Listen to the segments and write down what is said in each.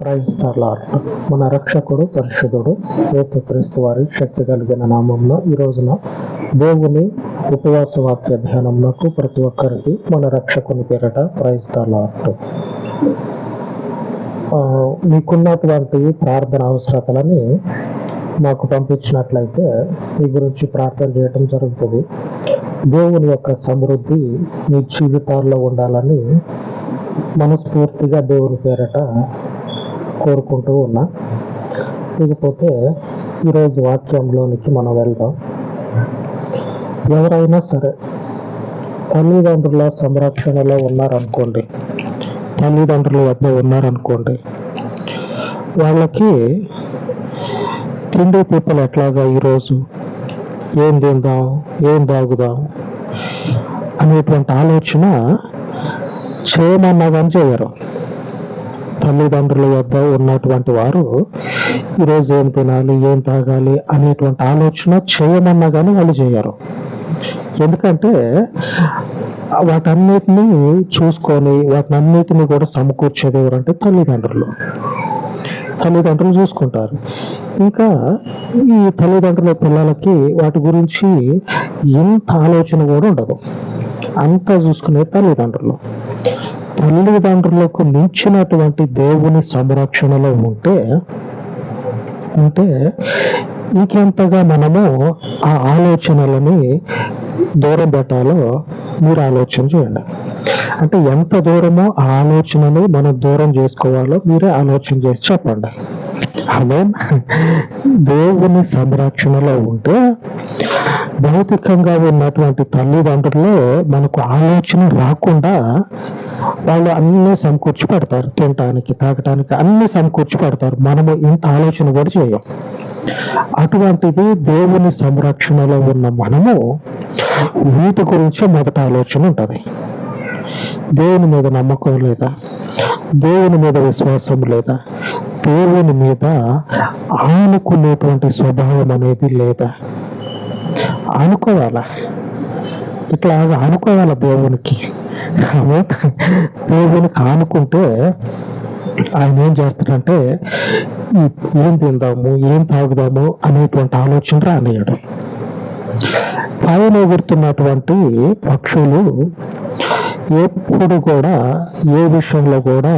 క్రైస్తలార్ట్ మన రక్షకుడు పరిశుద్ధుడు యేసుక్రీస్తు వారి శక్తి కలిగిన నామంలో ఈ రోజున దేవుని ఉపవాస వాక్య ధ్యానంలో ప్రతి ఒక్కరికి మన రక్షకుని పేరట క్రైస్తలార్ట్ మీకున్నటువంటి ప్రార్థన అవసరతలని మాకు పంపించినట్లయితే మీ గురించి ప్రార్థన చేయటం జరుగుతుంది. దేవుని యొక్క సమృద్ధి మీ జీవితాల్లో ఉండాలని మనస్ఫూర్తిగా దేవుని పేరట కోరుకుంటూ ఉన్నా. ఇకపోతే ఈరోజు వాక్యంలోనికి మనం వెళ్దాం. ఎవరైనా సరే తల్లిదండ్రుల సంరక్షణలో ఉన్నారనుకోండి తల్లిదండ్రుల వద్ద ఉన్నారనుకోండి వాళ్ళకి తిండి తిప్పలు ఎట్లాగా ఈరోజు? ఏం తిందాం? ఏం తాగుదాం? అనేటువంటి ఆలోచన చేయమన్నా కానీ చేయరు. తల్లిదండ్రుల వద్ద ఉన్నటువంటి వారు ఈరోజు ఏం తినాలి ఏం తాగాలి అనేటువంటి ఆలోచన చేయమన్నా కానీ వాళ్ళు చేయరు. ఎందుకంటే వాటన్నిటిని చూసుకొని వాటినన్నిటిని కూడా సమకూర్చేది ఎవరంటే తల్లిదండ్రులు. తల్లిదండ్రులు చూసుకుంటారు. ఇంకా ఈ తల్లిదండ్రుల పిల్లలకి వాటి గురించి ఎంత ఆలోచన కూడా ఉండదు. అంతా చూసుకునే తల్లిదండ్రులు. తల్లిదండ్రులకు మించినటువంటి దేవుని సంరక్షణలో ఉంటే ఉంటే ఇంకెంతగా మనము ఆ ఆలోచనలని దూరం పెట్టాలో మీరు ఆలోచన చేయండి. అంటే ఎంత దూరమో ఆ ఆలోచనని మనం దూరం చేసుకోవాలో మీరే ఆలోచన చేసి చెప్పండి. అదే దేవుని సంరక్షణలో ఉంటే భౌతికంగా ఉన్నటువంటి తల్లిదండ్రులు మనకు ఆలోచన రాకుండా వాళ్ళు అన్ని సమకూర్చి పెడతారు. తినటానికి తాగటానికి అన్ని సమకూర్చి పెడతారు. మనము ఇంత ఆలోచన కూడా చేయం. అటువంటిది దేవుని సంరక్షణలో ఉన్న మనము వీటి గురించి మొదట ఆలోచన ఉంటుంది. దేవుని మీద నమ్మకం లేదా? దేవుని మీద విశ్వాసం లేదా? దేవుని మీద ఆనుకునేటువంటి స్వభావం అనేది లేదా? అనుకోవాలా ఇట్లా అనుకోవాలా దేవునికి? దేవునికి ఆనుకుంటే ఆయన ఏం చేస్తాడంటే ఏం తిందాము ఏం తాగుదాము అనేటువంటి ఆలోచన రానియడు పైన ఎగురుతున్నటువంటి పక్షులు ఎప్పుడు కూడా ఏ విషయంలో కూడా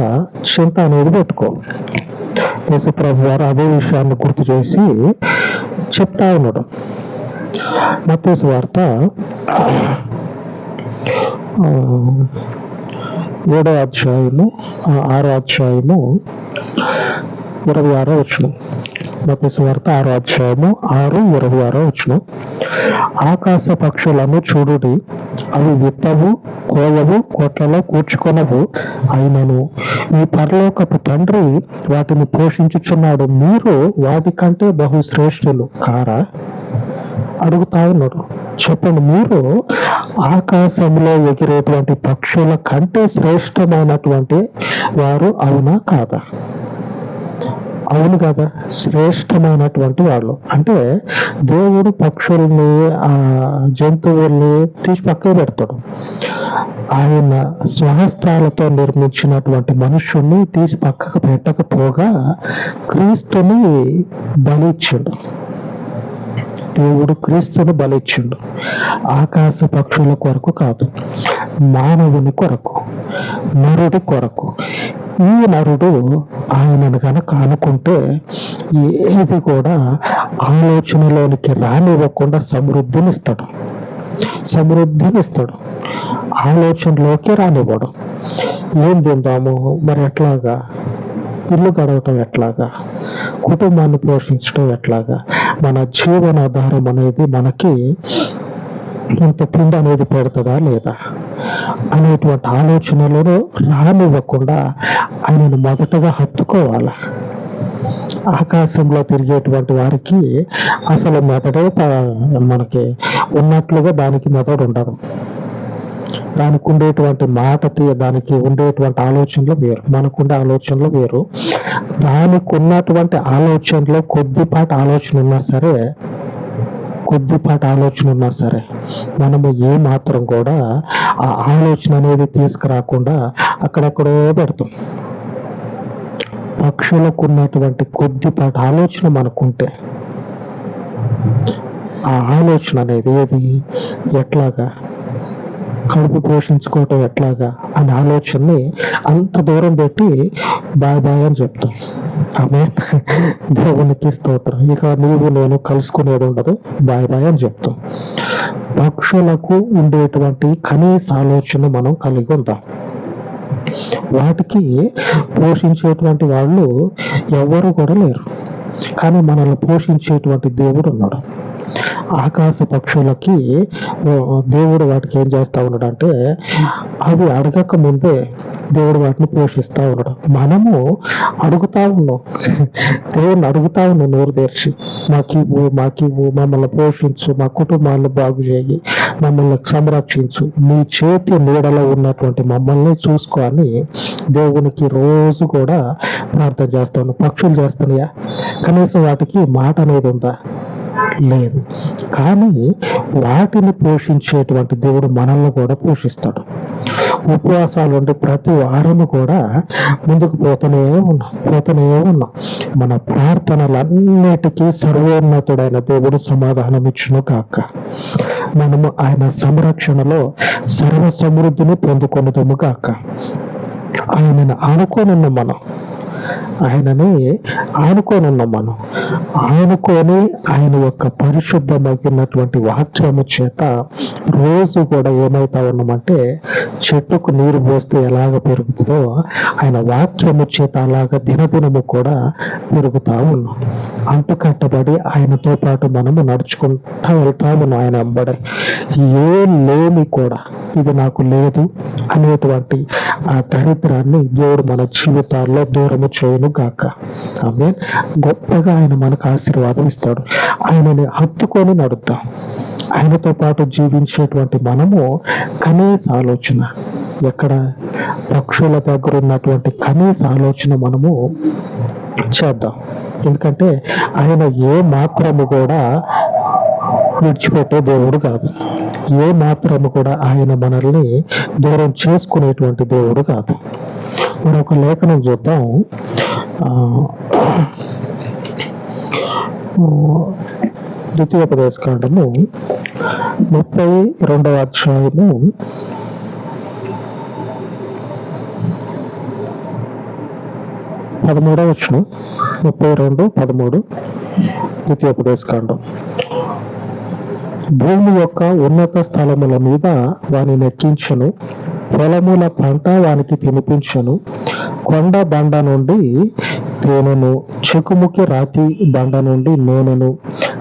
చింత అనేది పెట్టుకో యేసుప్రభు వారు అదే విషయాన్ని గుర్తు చేసి చెప్తా ఉన్నాడు. మత్స్య వార్త ఏడో అధ్యాయము ఆరో అధ్యాయము ఇరవై ఆరో వచ్చిన మతేసు వార్త ఆరో అధ్యాయము ఆరు ఇరవై ఆరో వచ్చిన ఆకాశ పక్షులను చూడుడి అవి విత్తవు కోయవు కోట్లలో కూర్చుకొనవు అయినను. మీ పరలోకపు తండ్రి వాటిని పోషించుచున్నాడు. మీరు వాటికంటే కంటే బహుశ్రేష్ఠులు. కారా? అడుగుతా ఉన్నాడు. చెప్పండి మీరు ఆకాశంలో ఎగిరేటువంటి పక్షుల కంటే శ్రేష్టమైనటువంటి వారు అవునా కాదా? అవును కదా శ్రేష్టమైనటువంటి వాళ్ళు. అంటే దేవుడు పక్షుల్ని ఆ జంతువుల్ని తీసి పక్కకు పెడతాడు. ఆయన స్వహస్తాలతో నిర్మించినటువంటి మనుషుల్ని తీసి పక్కకు పెట్టకపోగా క్రీస్తుని బలిచ్చాడు. దేవుడు క్రీస్తును బలిచ్చిండు. ఆకాశ పక్షుల కొరకు కాదు మానవుని కొరకు నరుడి కొరకు. ఈ నరుడు ఆయనను కనుక అనుకుంటే ఏది కూడా ఆలోచనలోనికి రానివ్వకుండా సమృద్ధినిస్తాడు. సమృద్ధినిస్తాడు. ఆలోచనలోకి రానివ్వడు. ఏం తిందాము? మరి ఎట్లాగా? ఇల్లు గడవటం ఎట్లాగా? కుటుంబాన్ని పోషించడం ఎట్లాగా? మన జీవనాధారం అనేది మనకి ఇంత తిండి అనేది పెడుతుందా లేదా అనేటువంటి ఆలోచనలను రానివ్వకుండా ఆయనను మొదటగా హత్తుకోవాలి. ఆకాశంలో తిరిగేటువంటి వారికి అసలు మెదడే మనకి ఉన్నట్లుగా దానికి మెదడు ఉండదు. దానికి ఉండేటువంటి మాట తీయ దానికి ఉండేటువంటి ఆలోచనలు వేరు. మనకుండే ఆలోచనలు వేరు. దానికి ఉన్నటువంటి ఆలోచనలో కొద్దిపాటి ఆలోచన ఉన్నా సరే కొద్దిపాటి ఆలోచన ఉన్నా సరే మనము ఏ మాత్రం కూడా ఆ ఆలోచన అనేది తీసుకురాకుండా అక్కడెక్కడో పెడతాం. పక్షులకు ఉన్నటువంటి కొద్దిపాటి ఆలోచన మనకుంటే ఆ ఆలోచన అనేది ఏది? ఎట్లాగా? కడుపు పోషించుకోవటం ఎట్లాగా అనే ఆలోచనని అంత దూరం పెట్టి బాయ్ బాయ్ అని చెప్తాం. ఆమె దేవునికి స్తోత్రం. ఇక నువ్వు నేను కలుసుకునేది ఉండదు. బాయ్ బాయ్ అని చెప్తాం. పక్షులకు ఉండేటువంటి కనీస ఆలోచన మనం కలిగి ఉందాం. వాటికి పోషించేటువంటి వాళ్ళు ఎవరు కూడా లేరు. కానీ మనల్ని పోషించేటువంటి దేవుడు ఉన్నాడు. ఆకాశ పక్షులకి దేవుడు వాటికి ఏం చేస్తా ఉన్నాడు అంటే అవి అడగక ముందే దేవుడు వాటిని పోషిస్తా ఉన్నాడు. మనము అడుగుతా ఉన్నాం. దేవుడిని అడుగుతా ఉన్నాం నోరు తెరిచి. మాకివ్వు మాకివ్వు మమ్మల్ని పోషించు మా కుటుంబాలను బాగు చేయి మమ్మల్ని సంరక్షించు. నీ చేతి నీడలో ఉన్నటువంటి మమ్మల్ని చూసుకొని దేవునికి రోజు కూడా ప్రార్థన చేస్తా ఉన్నాం. పక్షులు చేస్తున్నాయా? కనీసం వాటికి మాట అనేది ఉందా? లేదు. కానీ వాటిని పోషించేటువంటి దేవుడు మనల్ని కూడా పోషిస్తాడు. ఉపవాసాలు ఉండి ప్రతి వారము కూడా ముందుకు పోతూనే ఉన్నాం పోతూనే ఉన్నాం. మన ప్రార్థనలన్నిటికీ సర్వోన్నతుడైన దేవుడు సమాధానం ఇచ్చును కాక మనము ఆయన సంరక్షణలో సర్వ సమృద్ధిని పొందుకొనుదము కాక ఆయనను ఆనుకోనున్న మనం ఆయనని ఆనుకోనున్నాం మనం. ఆనుకొని ఆయన యొక్క పరిశుద్ధమైనటువంటి వాక్యము చేత రోజు కూడా ఏమవుతా ఉన్నామంటే చెట్టుకు నీరు పోస్తే ఎలాగ పెరుగుతుందో ఆయన వాక్యము చేత అలాగ దినదినము కూడా పెరుగుతా ఉన్నాం. అంటుకట్టబడి ఆయనతో పాటు మనము నడుచుకుంటా వెళ్తాము ఆయన అంబడి. ఏ లేని కూడా ఇది నాకు లేదు అనేటువంటి ఆ దరిద్రాన్ని దేవుడు మన జీవితాల్లో దూరము చేయను గాక. ఆమె గొప్పగా ఆయన మనకు ఆశీర్వాదం ఇస్తాడు. ఆయనని హత్తుకొని నడుద్దాం. ఆయనతో పాటు జీవించేటువంటి మనము కనీస ఆలోచన. ఎక్కడ పక్షుల దగ్గర ఉన్నటువంటి కనీస ఆలోచన మనము చేద్దాం. ఎందుకంటే ఆయన ఏ మాత్రము కూడా విడిచిపెట్టే దేవుడు కాదు. ఏ మాత్రము కూడా ఆయన మనల్ని దూరం చేసుకునేటువంటి దేవుడు కాదు. మరొక లేఖనం చూద్దాం. ఆ, ద్వితీయోపదేశ కాండము ముప్పై రెండవ అధ్యాయము పదమూడవ వచ్చిన ముప్పై రెండు పదమూడు ద్వితీయోపదేశకాండం. భూమి యొక్క ఉన్నత స్థలముల మీద వాని నెక్కించను పొలముల పంట వానికి తినిపించను కొండ బండ నుండి తేనెను చెకుముకి రాతి బండ నుండి నూనెను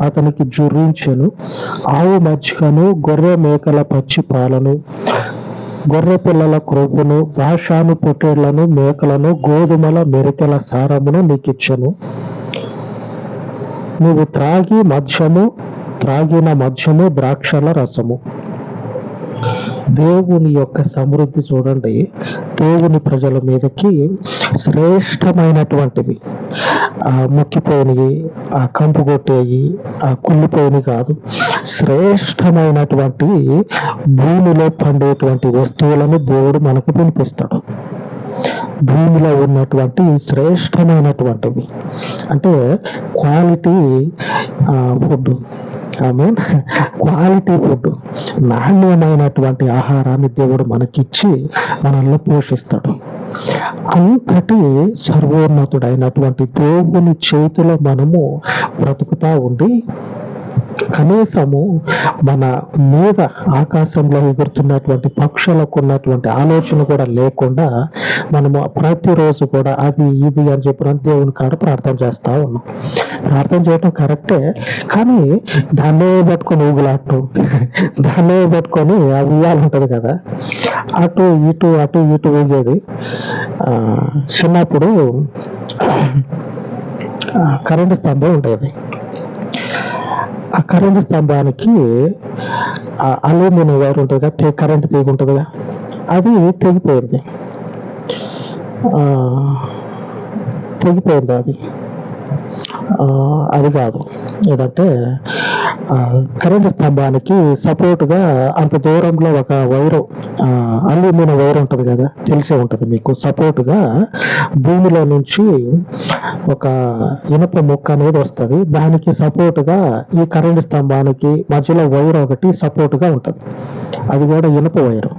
అతనికి జుర్రించెను ఆవు మజ్జిగను గొర్రె మేకల పచ్చి పాలను గొర్రె పిల్లల క్రొవ్వును భాషాను పొట్టేళ్ళను మేకలను గోధుమల మెరికల సారమును నీకిచ్చను. నువ్వు త్రాగి మద్యము త్రాగిన మద్యము ద్రాక్షల రసము. దేవుని యొక్క సమృద్ధి చూడండి. దేవుని ప్రజల మీదకి శ్రేష్టమైనటువంటివి. ముక్కిపోయినవి ఆ కంపు కొట్టేవి ఆ కుళ్ళిపోయినవి కాదు. శ్రేష్టమైనటువంటి భూమిలో పండేటువంటి వస్తువులను దేవుడు మనకు తినిపిస్తాడు భూమిలో ఉన్నటువంటి శ్రేష్టమైనటువంటివి. అంటే క్వాలిటీ ఫుడ్. ఆమె క్వాలిటీ ఫుడ్. నాణ్యమైనటువంటి ఆహారాన్ని దేవుడు మనకిచ్చి మనల్ని పోషిస్తాడు. అంతటి సర్వోన్నతుడైనటువంటి దేవుని చేతిలో మనము బ్రతుకుతా ఉండి కనీసము మన మీద ఆకాశంలో ఎగురుతున్నటువంటి పక్షులకు ఉన్నటువంటి ఆలోచన కూడా లేకుండా మనము ప్రతిరోజు కూడా అది ఇది అని చెప్పిన దేవుని కాడ ప్రార్థన చేస్తా ఉన్నాం. ప్రార్థన చేయటం కరెక్టే కానీ దాన్నే పట్టుకొని ఊగులాటం దాన్నే పట్టుకొని ఆ ఉయ్యాలు ఉంటుంది కదా. అటు ఇటు అటు ఇటు ఊగేది. చిన్నప్పుడు కరెంటు స్తంభం ఉండేది ఆ కరెంటు స్తంభానికి ఆ అల్యూమినియం వైర్ ఉంటుంది కదా కరెంటు కరెంట్ తీగ ఉంటుందిగా అది తెగిపోయింది. తెగిపోయింది అది. అది కాదు. ఏదంటే కరెంటు స్తంభానికి సపోర్ట్గా అంత దూరంలో ఒక వైరు ఆ, అల్యూమినియం వైర్ ఉంటుంది కదా తెలిసే ఉంటుంది మీకు. సపోర్ట్గా భూమిలో నుంచి ఒక ఇనుప ముక్క అనేది వస్తుంది. దానికి సపోర్ట్గా ఈ కరెంటు స్తంభానికి మధ్యలో వైర్ ఒకటి సపోర్ట్గా ఉంటుంది. అది కూడా ఇనుప వైరు.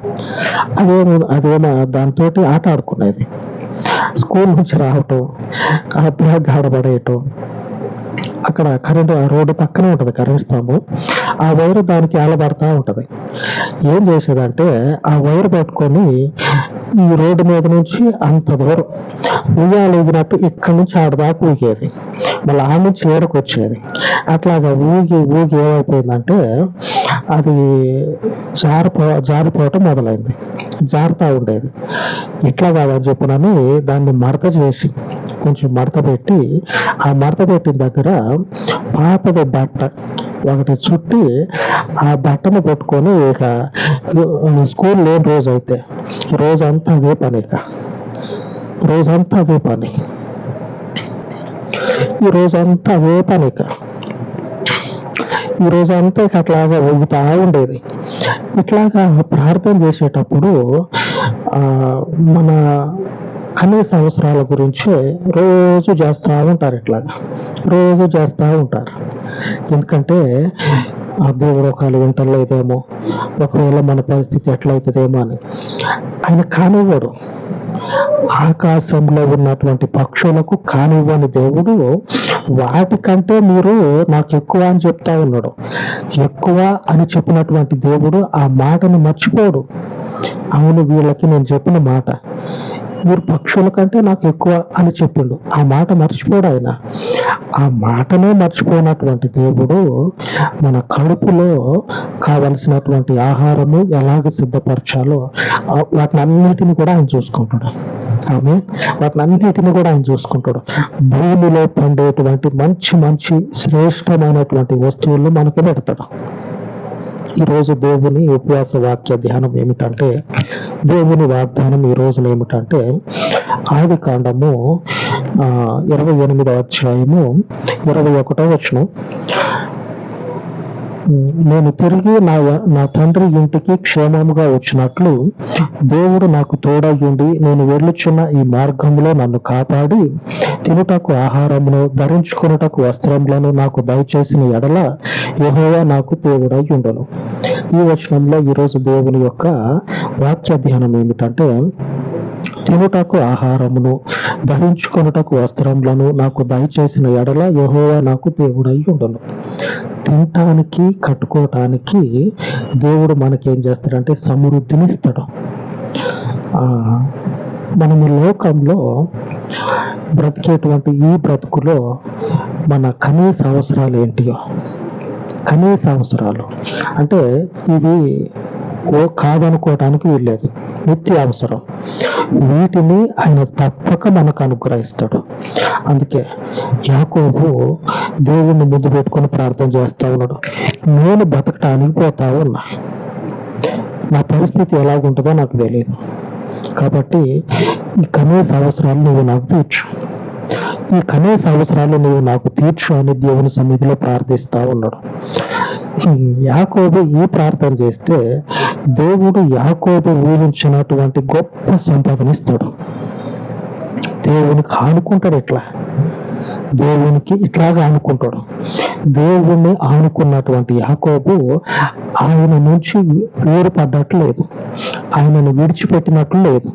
అదేమో అదేమో దాంతో ఆట ఆడుకునేది. స్కూల్ నుంచి రావటం ఆ అక్కడ కరెంట్ రోడ్డు పక్కనే ఉంటది కరెంట్ స్తంభం. ఆ వైర్ దానికి ఆలబడతా ఉంటది. ఏం చేసేదంటే ఆ వైర్ పట్టుకొని ఈ రోడ్డు మీద నుంచి అంత దూరం ఉయ్యాలు ఊగినట్టు ఇక్కడి నుంచి ఆడదాకా ఊగేది. మళ్ళీ ఆ నుంచి ఏడకు వచ్చేది. అట్లాగా ఊగి ఊగి ఏమైపోయిందంటే అది జారిపో జారిపోవటం మొదలైంది. జారుతా ఉండేది. ఇట్లా కాదని చెప్పునని దాన్ని మడత చేసి కొంచెం మడత పెట్టి ఆ మడత పెట్టిన దగ్గర పాతది బట్ట ఒకటి చుట్టి ఆ బట్టను పెట్టుకొని ఇక స్కూల్ లేని రోజు అయితే రోజంతా అదే పని ఇక. రోజంతా అదే పని. ఈ రోజంతా అదే పని ఇక. ఈ రోజు అంతా ఇక అట్లాగా ఊగుతా ఉండేది. ఇట్లాగా ప్రార్థన చేసేటప్పుడు ఆ మన కనీస అవసరాల గురించే రోజు చేస్తూ ఉంటారు ఇట్లాగా. రోజు చేస్తూ ఉంటారు. ఎందుకంటే ఆ దేవుడు ఒకవేళ వింటలేదేమో ఒకవేళ మన పరిస్థితి ఎట్లయితుందేమో అని. ఆయన కానివ్వడు. ఆకాశంలో ఉన్నటువంటి పక్షులకు కానివ్వని దేవుడు వాటికంటే మీరు నాకు ఎక్కువ అని చెప్తా ఉన్నాడు. ఎక్కువ అని చెప్పినటువంటి దేవుడు ఆ మాటను మర్చిపోడు. అవును వీళ్ళకి నేను చెప్పిన మాట. మీరు పక్షుల కంటే నాకు ఎక్కువ అని చెప్పిండు. ఆ మాట మర్చిపోడు ఆయన. ఆ మాటనే మర్చిపోయినటువంటి దేవుడు మన కడుపులో కావలసినటువంటి ఆహారము ఎలాగ సిద్ధపరచాలో వాటిని అన్నిటిని కూడా ఆయన చూసుకుంటాడు. ఆమె వాటిని అన్నిటిని కూడా ఆయన చూసుకుంటాడు. భూమిలో పండేటువంటి మంచి మంచి శ్రేష్టమైనటువంటి వస్తువులు మనకు పెడతాడు. ఈరోజు దేవుని ఉపవాస వాక్య ధ్యానం ఏమిటంటే దేవుని వాగ్దానం ఈ రోజున ఏమిటంటే ఆది కాండము ఆ, ఇరవై ఎనిమిదవ అధ్యాయము ఇరవై ఒకటో వచనం. నేను తిరిగి నా నా తండ్రి ఇంటికి క్షేమముగా వచ్చినట్లు దేవుడు నాకు తోడయ్యుండి నేను వెళ్ళుచున్న ఈ మార్గంలో నన్ను కాపాడి తినుటకు ఆహారమును ధరించుకొనుటకు వస్త్రములను నాకు దయచేసిన ఎడల యహోవా నాకు దేవుడై ఉండను ఈ వచనంలో ఈరోజు దేవుని యొక్క వాక్య ధ్యానం ఏమిటంటే తినుటకు ఆహారమును ధరించుకొనుటకు వస్త్రములను నాకు దయచేసిన ఎడల యహోవా నాకు దేవుడై ఉండను. తినటానికి కట్టుకోవటానికి దేవుడు మనకేం చేస్తాడంటే సమృద్ధిని ఇస్తాడు ఆ, మనము లోకంలో బ్రతికేటువంటి ఈ బ్రతుకులో మన కనీస అవసరాలు ఏంటియో? కనీస అవసరాలు. అంటే ఇవి ఓ కాదనుకోవటానికి వీల్లేదు. నిత్య అవసరం. వీటిని ఆయన తప్పక మనకు అనుగ్రహిస్తాడు. అందుకే యాకోబు దేవుణ్ణి ముందు పెట్టుకొని ప్రార్థన చేస్తా ఉన్నాడు. నేను బతకటానికి పోతా ఉన్నా. నా పరిస్థితి ఎలాగుంటుందో నాకు తెలియదు కాబట్టి ఈ కనీస అవసరాలు నువ్వు నాకు తీర్చు. ఈ కనీస అవసరాలు నువ్వు నాకు తీర్చు అని దేవుని సన్నిధిలో ప్రార్థిస్తా ఉన్నాడు. యాకోబు ఈ ప్రార్థన చేస్తే దేవుడు యాకోబు ఊహించినటువంటి గొప్ప సంపదనిస్తాడు దేవునికి ఆనుకుంటాడు ఎట్లా దేవునికి ఇట్లాగా ఆనుకుంటాడు. దేవుణ్ణి ఆనుకున్నటువంటి యాకోబు ఆయన నుంచి వేరుపడ్డట్లు లేదు. ఆయనను విడిచిపెట్టినట్లు లేదు.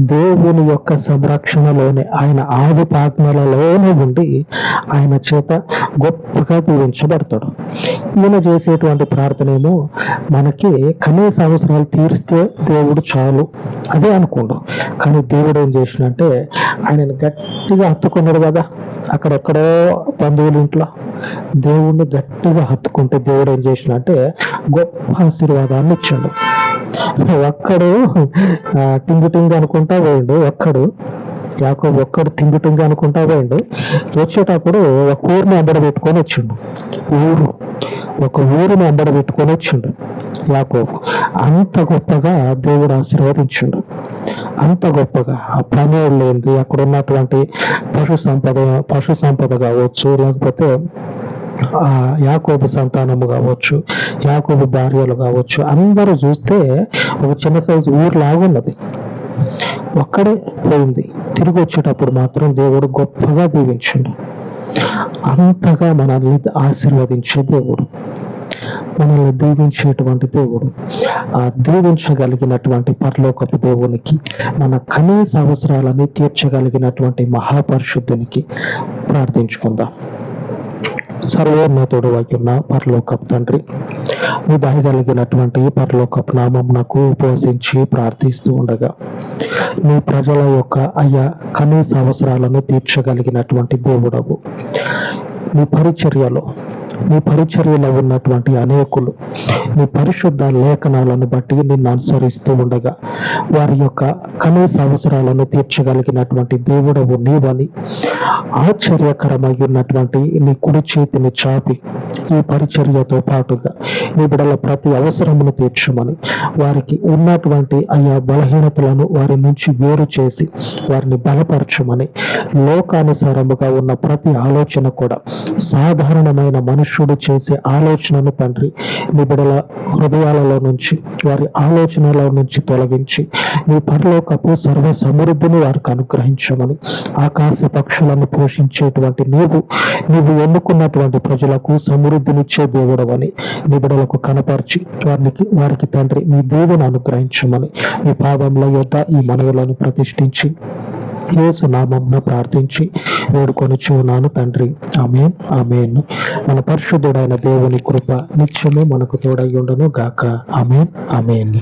దేవుని యొక్క సంరక్షణలోనే ఆయన ఆదిపాజ్ఞలలోనే ఉండి ఆయన చేత గొప్పగా దీవించబడతాడు ఈయన చేసేటువంటి ప్రార్థన ఏమో మనకి కనీస అవసరాలు తీరిస్తే దేవుడు చాలు. అదే అనుకోండు. కానీ దేవుడు ఏం చేసినంటే ఆయనను గట్టిగా హత్తుకున్నాడు కదా. అక్కడెక్కడో బంధువుల ఇంట్లో దేవుణ్ణి గట్టిగా హత్తుకుంటే దేవుడు ఏం చేసినంటే గొప్ప ఆశీర్వాదాన్ని ఇచ్చాడు. ఒక్కడు టింగు టింగు అనుకుంటా పోయిండు. ఒక్కడు యాకో ఒక్కడు టింగు టింగు అనుకుంటా పోయిండు. వచ్చేటప్పుడు ఒక ఊరిని అంబడ పెట్టుకొని వచ్చిండు. ఊరు ఒక ఊరిని అంబడ పెట్టుకొని వచ్చిండు యాకోబు. అంత గొప్పగా దేవుడు ఆశీర్వదించిండు. అంత గొప్పగా ఆ పని లేనిది అక్కడ ఉన్నటువంటి పశు సంపద పశు సంపద కావచ్చు లేకపోతే ఆ యాకోబు సంతానము కావచ్చు యాకోబు భార్యలు కావచ్చు అందరూ చూస్తే ఒక చిన్న సైజు ఊర్లాగున్నది. ఒక్కడే పోయింది. తిరిగి వచ్చేటప్పుడు మాత్రం దేవుడు గొప్పగా దీవించండు. అంతగా మనల్ని ఆశీర్వదించే దేవుడు. మనల్ని దీవించేటువంటి దేవుడు. ఆ దీవించగలిగినటువంటి పరలోకపు దేవునికి మన కనీస అవసరాలని తీర్చగలిగినటువంటి మహాపరిశుద్ధునికి ప్రార్థించుకుందాం. సర్వోన్నతుడు అయ్యున్న పరలోకపు తండ్రి మీ దయగలిగినటువంటి పరలోకపు నామమునకు ఉపవసించి ప్రార్థిస్తూ ఉండగా మీ ప్రజల యొక్క అయ్యా కనీస అవసరాలను తీర్చగలిగినటువంటి దేవుడవు. మీ పరిచర్యలో నీ పరిచర్యలో ఉన్నటువంటి అనేకులు నీ పరిశుద్ధ లేఖనాలను బట్టి నిన్ను అనుసరిస్తూ ఉండగా వారి యొక్క కనీస అవసరాలను తీర్చగలిగినటువంటి దేవుడవు నీవని ఆశ్చర్యకరమై ఉన్నటువంటి నీ కుడి చేతిని చాపి ఈ పరిచర్యతో పాటుగా నీ బిడల ప్రతి అవసరమును తీర్చమని వారికి ఉన్నటువంటి ఆయా బలహీనతలను వారి నుంచి వేరు చేసి వారిని బలపరచమని లోకానుసారముగా ఉన్న ప్రతి ఆలోచన కూడా సాధారణమైన మనుష్యుడు చేసే ఆలోచనను తండ్రి నీ బిడల హృదయాలలో నుంచి వారి ఆలోచనల నుంచి తొలగించి నీ పరలోకపు సర్వ సమృద్ధిని వారికి అనుగ్రహించమని ఆకాశ పక్షులను పోషించేటువంటి నీవు నీవు ఎన్నుకున్నటువంటి ప్రజలకు సమృద్ధినిచ్చే దేవుడవని నీ బిడలకు కనపరిచి వారికి వారికి తండ్రి నీ దేవుని అనుగ్రహించమని నీ పాదంలో యొక్క ఈ మనవులను ప్రతిష్ఠించి యేసు ప్రార్థించి వేడుకొని చూనాను తండ్రి. ఆమెన్ ఆమెన్. మన పరిశుద్ధుడైన దేవుని కృప నిత్యము మనకు తోడై ఉండను గాక ఆమెన్ ఆమెన్.